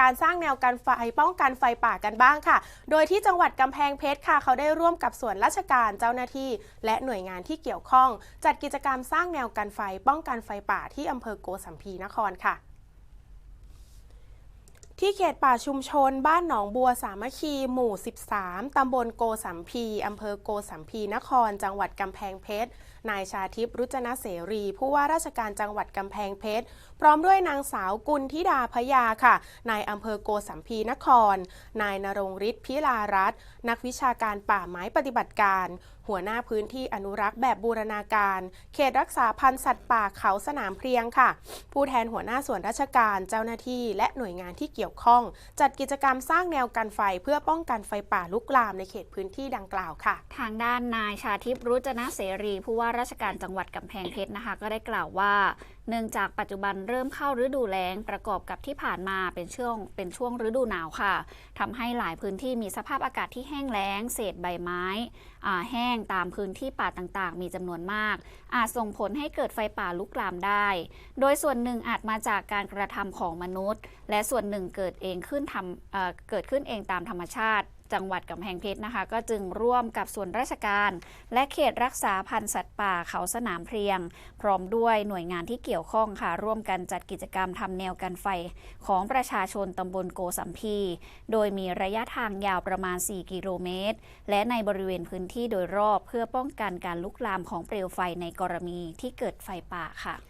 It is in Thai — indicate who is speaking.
Speaker 1: การสร้างแนวกันไฟป้องกันไฟป่ากันบ้างค่ะ โดยที่จังหวัดกำแพงเพชรค่ะ เขาได้ร่วมกับส่วนราชการเจ้าหน้าที่ และหน่วยงานที่เกี่ยวข้อง จัดกิจกรรมสร้างแนวกันไฟป้องกันไฟป่าที่อำเภอโกสัมพีนครค่ะ ที่เขตป่าชุมชน บ้านหนองบัวสามัคคี หมู่ 13 ตำบลโกสัมพีอำเภอโกสัมพีนคร จังหวัดกำแพงเพชร นายชาทิพย์รุจนเสรี ผู้ว่าราชการจังหวัดกำแพงเพชร พร้อมด้วยนางสาวกุลธิดาพยาค่ะ นายอำเภอโกสัมพีนคร นายนรงฤทธิ์พิลารัตน์นักวิชาการป่าไม้ปฏิบัติการ หัวหน้าพื้นที่อนุรักษ์แบบบูรณาการ เขตรักษาพันธุ์สัตว์ป่าเขาสนามเพลียงค่ะ ผู้แทนหัวหน้าส่วนราชการเจ้าหน้าที่และหน่วยงานที่เกี่ยวข้อง จัดกิจกรรมสร้างแนวกันไฟเพื่อป้องกันไฟป่าลุกลามในเขตพื้นที่ดังกล่าวค่ะ
Speaker 2: ทางด้านนายชาทิพย์รุจนะเสรีผู้ว่าราชการจังหวัดกำแพงเพชรนะคะ ก็ได้กล่าวว่า เนื่องจากปัจจุบันเริ่มเข้าฤดูแล้งประกอบกับที่ผ่านมาเป็นช่วงเป็นช่วงฤดูหนาวค่ะทำให้หลายพื้นที่มีสภาพอากาศที่แห้งแล้ง เศษใบไม้แห้งตามพื้นที่ป่าต่างๆ มีจำนวนมาก อาจส่งผลให้เกิดไฟป่าลุกลามได้ โดยส่วนหนึ่งอาจมาจากการกระทำของมนุษย์ และส่วนหนึ่งเเกิดเองขึ้นทำเเกิดขึ้นเองตามธรรมชาติ จังหวัดกำแพงเพชรนะคะ ก็จึงร่วมกับส่วนราชการ และเขตรักษาพันธุ์สัตว์ป่าเขาสนามเพลียง พร้อมด้วยหน่วยงานที่เกี่ยวข้องค่ะ ร่วมกันจัดกิจกรรมทำแนวกันไฟของประชาชนตำบลโกสัมพี โดยมีระยะทางยาวประมาณ 4 กิโลเมตร และในบริเวณพื้นที่โดยรอบเพื่อป้องกันการลุกลามของเปลวไฟในกรณีที่เกิดไฟป่าค่ะ